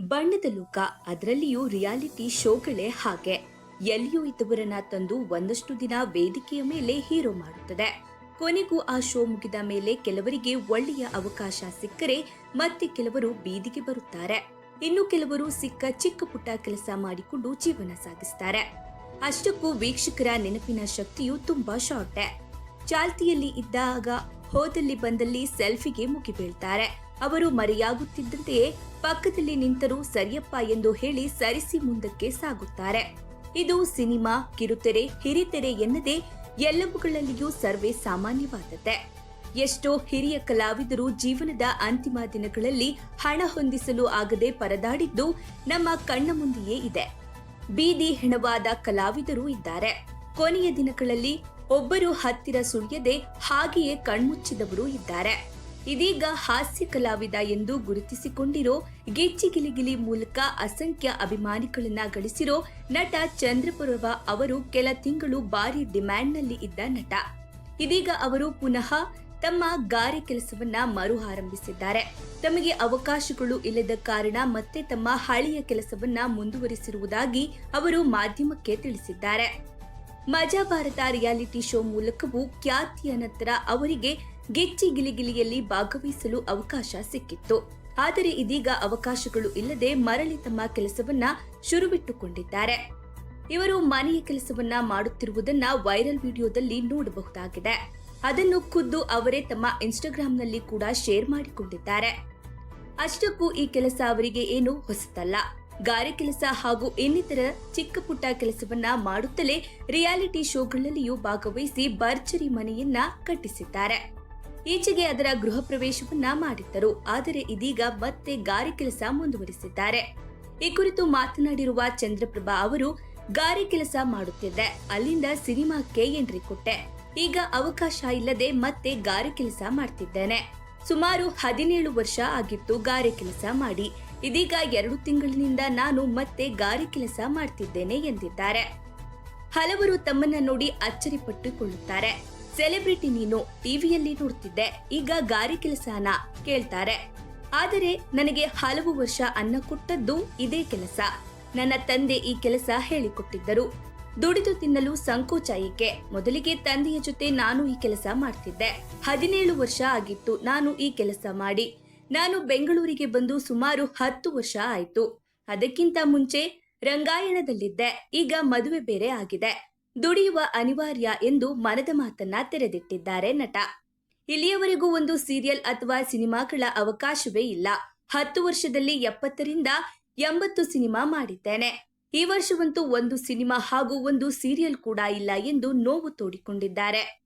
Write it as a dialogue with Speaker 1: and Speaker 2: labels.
Speaker 1: ಬಣ್ಣದ ಲೋಕ, ಅದರಲ್ಲಿಯೂ ರಿಯಾಲಿಟಿ ಶೋಗಳೇ ಹಾಗೆ. ಎಲ್ಲಿಯೂ ಇದ್ದವರನ್ನ ತಂದು ಒಂದಷ್ಟು ದಿನ ವೇದಿಕೆಯ ಮೇಲೆ ಹೀರೋ ಮಾಡುತ್ತದೆ. ಕೊನೆಗೂ ಆ ಶೋ ಮುಗಿದ ಮೇಲೆ ಕೆಲವರಿಗೆ ಒಳ್ಳೆಯ ಅವಕಾಶ ಸಿಕ್ಕರೆ ಮತ್ತೆ ಕೆಲವರು ಬೀದಿಗೆ ಬರುತ್ತಾರೆ. ಇನ್ನು ಕೆಲವರು ಸಿಕ್ಕ ಚಿಕ್ಕ ಪುಟ್ಟ ಕೆಲಸ ಮಾಡಿಕೊಂಡು ಜೀವನ ಸಾಗಿಸ್ತಾರೆ. ಅಷ್ಟಕ್ಕೂ ವೀಕ್ಷಕರ ನೆನಪಿನ ಶಕ್ತಿಯು ತುಂಬಾ ಶಾರ್ಟೆ ಚಾಲ್ತಿಯಲ್ಲಿ ಇದ್ದಾಗ ಹೋದಲ್ಲಿ ಬಂದಲ್ಲಿ ಸೆಲ್ಫಿಗೆ ಮುಗಿಬೀಳ್ತಾರೆ. ಅವರು ಮರೆಯಾಗುತ್ತಿದ್ದಂತೆಯೇ ಪಕ್ಕದಲ್ಲಿ ನಿಂತರೂ ಸರಿಯಪ್ಪ ಎಂದು ಹೇಳಿ ಸರಿಸಿ ಮುಂದಕ್ಕೆ ಸಾಗುತ್ತಾರೆ. ಇದು ಸಿನಿಮಾ, ಕಿರುತೆರೆ, ಹಿರಿತೆರೆ ಎನ್ನದೇ ಎಲ್ಲವುಗಳಲ್ಲಿಯೂ ಸರ್ವೇ ಸಾಮಾನ್ಯವಾದದ್ದೇ. ಎಷ್ಟೋ ಹಿರಿಯ ಕಲಾವಿದರು ಜೀವನದ ಅಂತಿಮ ದಿನಗಳಲ್ಲಿ ಹಣ ಹೊಂದಿಸಲು ಆಗದೆ ಪರದಾಡಿದ್ದು ನಮ್ಮ ಕಣ್ಣ ಮುಂದೆಯೇ ಇದೆ. ಬೀದಿ ಹೆಣವಾದ ಕಲಾವಿದರು ಇದ್ದಾರೆ. ಕೊನೆಯ ದಿನಗಳಲ್ಲಿ ಒಬ್ಬರು ಹತ್ತಿರ ಸುಳಿಯದೆ ಹಾಗೆಯೇ ಕಣ್ಮುಚ್ಚಿದವರು ಇದ್ದಾರೆ. ಇದೀಗ ಹಾಸ್ಯ ಕಲಾವಿದ ಎಂದು ಗುರುತಿಸಿಕೊಂಡಿರೋ ಗಿಚ್ಚಿ ಗಿಲಿಗಿಲಿ ಮೂಲಕ ಅಸಂಖ್ಯ ಅಭಿಮಾನಿಗಳನ್ನ ಗಳಿಸಿರೋ ನಟ ಚಂದ್ರಪುರವ ಅವರು ಕೆಲ ತಿಂಗಳು ಭಾರಿ ಡಿಮ್ಯಾಂಡ್ನಲ್ಲಿ ಇದ್ದ ನಟ. ಇದೀಗ ಅವರು ಪುನಃ ತಮ್ಮ ಗಾರೆ ಕೆಲಸವನ್ನ ಮರು ಆರಂಭಿಸಿದ್ದಾರೆ ತಮಗೆ ಅವಕಾಶಗಳು ಇಲ್ಲದ ಕಾರಣ ಮತ್ತೆ ತಮ್ಮ ಹಳೆಯ ಕೆಲಸವನ್ನ ಮುಂದುವರಿಸಿರುವುದಾಗಿ ಅವರು ಮಾಧ್ಯಮಕ್ಕೆ ತಿಳಿಸಿದ್ದಾರೆ. ಮಜಾ ಭಾರತ ರಿಯಾಲಿಟಿ ಶೋ ಮೂಲಕವೂ ಖ್ಯಾತಿಯ ನಂತರ ಅವರಿಗೆ ಗೆಚ್ಚಿ ಗಿಲಿಗಿಲಿಯಲ್ಲಿ ಭಾಗವಹಿಸಲು ಅವಕಾಶ ಸಿಕ್ಕಿತ್ತು. ಆದರೆ ಇದೀಗ ಅವಕಾಶಗಳು ಇಲ್ಲದೆ ಮರಳಿ ತಮ್ಮ ಕೆಲಸವನ್ನ ಶುರುವಿಟ್ಟುಕೊಂಡಿದ್ದಾರೆ. ಇವರು ಮನೆಯ ಕೆಲಸವನ್ನ ಮಾಡುತ್ತಿರುವುದನ್ನ ವೈರಲ್ ವಿಡಿಯೋದಲ್ಲಿ ನೋಡಬಹುದಾಗಿದೆ. ಅದನ್ನು ಖುದ್ದು ಅವರೇ ತಮ್ಮ ಇನ್ಸ್ಟಾಗ್ರಾಂನಲ್ಲಿ ಕೂಡ ಶೇರ್ ಮಾಡಿಕೊಂಡಿದ್ದಾರೆ. ಅಷ್ಟಕ್ಕೂ ಈ ಕೆಲಸ ಅವರಿಗೆ ಏನು ಹೊಸತಲ್ಲ. ಗಾರೆ ಕೆಲಸ ಹಾಗೂ ಇನ್ನಿತರ ಚಿಕ್ಕ ಪುಟ್ಟ ಕೆಲಸವನ್ನ ಮಾಡುತ್ತಲೇ ರಿಯಾಲಿಟಿ ಶೋಗಳಲ್ಲಿಯೂ ಭಾಗವಹಿಸಿ ಭರ್ಜರಿ ಮನೆಯನ್ನ ಕಟ್ಟಿಸಿದ್ದಾರೆ. ಈಚೆಗೆ ಅದರ ಗೃಹ ಪ್ರವೇಶವನ್ನ ಮಾಡಿದ್ದರು. ಆದರೆ ಇದೀಗ ಮತ್ತೆ ಗಾರಿ ಕೆಲಸ ಮುಂದುವರಿಸಿದ್ದಾರೆ. ಈ ಕುರಿತು ಮಾತನಾಡಿರುವ ಚಂದ್ರಪ್ರಭಾ ಅವರು, ಗಾರಿ ಕೆಲಸ ಮಾಡುತ್ತಿದ್ದೆ. ಅಲ್ಲಿಂದ ಸಿನಿಮಾಕ್ಕೆ ಎಂಟ್ರಿ ಕೊಟ್ಟೆ. ಈಗ ಅವಕಾಶ ಇಲ್ಲದೆ ಮತ್ತೆ ಗಾರೆ ಕೆಲಸ ಮಾಡ್ತಿದ್ದೇನೆ. ಸುಮಾರು ಹದಿನೇಳು ವರ್ಷ ಆಗಿತ್ತು ಗಾರೆ ಕೆಲಸ ಮಾಡಿ. ಇದೀಗ ಎರಡು ತಿಂಗಳಿನಿಂದ ನಾನು ಮತ್ತೆ ಗಾರೆ ಕೆಲಸ ಮಾಡ್ತಿದ್ದೇನೆ ಎಂದಿದ್ದಾರೆ. ಹಲವರು ತಮ್ಮನ್ನ ನೋಡಿ ಅಚ್ಚರಿಪಟ್ಟುಕೊಳ್ಳುತ್ತಾರೆ ಸೆಲೆಬ್ರಿಟಿ ನೀನು ಟಿವಿಯಲ್ಲಿ ನೋಡ್ತಿದ್ದೆ. ಈಗ ಗಾರಿ ಕೆಲಸನ ಕೇಳ್ತಾರೆ. ಆದರೆ ನನಗೆ ಹಲವು ವರ್ಷ ಅನ್ನ ಕೊಟ್ಟದ್ದು ಇದೇ ಕೆಲಸ. ನನ್ನ ತಂದೆ ಈ ಕೆಲಸ ಹೇಳಿಕೊಟ್ಟಿದ್ದರು. ದುಡಿದು ತಿನ್ನಲು ಸಂಕೋಚ ಏಕೆ? ಮೊದಲಿಗೆ ತಂದೆಯ ಜೊತೆ ನಾನು ಈ ಕೆಲಸ ಮಾಡ್ತಿದ್ದೆ. ಹದಿನೇಳು ವರ್ಷ ಆಗಿತ್ತು ನಾನು ಈ ಕೆಲಸ ಮಾಡಿ. ನಾನು ಬೆಂಗಳೂರಿಗೆ ಬಂದು ಸುಮಾರು ಹತ್ತು ವರ್ಷ ಆಯಿತು. ಅದಕ್ಕಿಂತ ಮುಂಚೆ ರಂಗಾಯಣದಲ್ಲಿದ್ದೆ. ಈಗ ಮದುವೆ ಬೇರೆ ಆಗಿದೆ. ದುಡಿಯುವ ಅನಿವಾರ್ಯ ಎಂದು ಮನದ ಮಾತನ್ನ ತೆರೆದಿಟ್ಟಿದ್ದಾರೆ ನಟ. ಇಲ್ಲಿಯವರೆಗೂ ಒಂದು ಸೀರಿಯಲ್ ಅಥವಾ ಸಿನಿಮಾಗಳ ಅವಕಾಶವೇ ಇಲ್ಲ. ಹತ್ತು ವರ್ಷದಲ್ಲಿ ಎಪ್ಪತ್ತರಿಂದ ಎಂಬತ್ತು ಸಿನಿಮಾ ಮಾಡಿದ್ದೇನೆ. ಈ ವರ್ಷವಂತೂ ಒಂದು ಸಿನಿಮಾ ಹಾಗೂ ಒಂದು ಸೀರಿಯಲ್ ಕೂಡ ಇಲ್ಲ ಎಂದು ನೋವು ತೋಡಿಕೊಂಡಿದ್ದಾರೆ.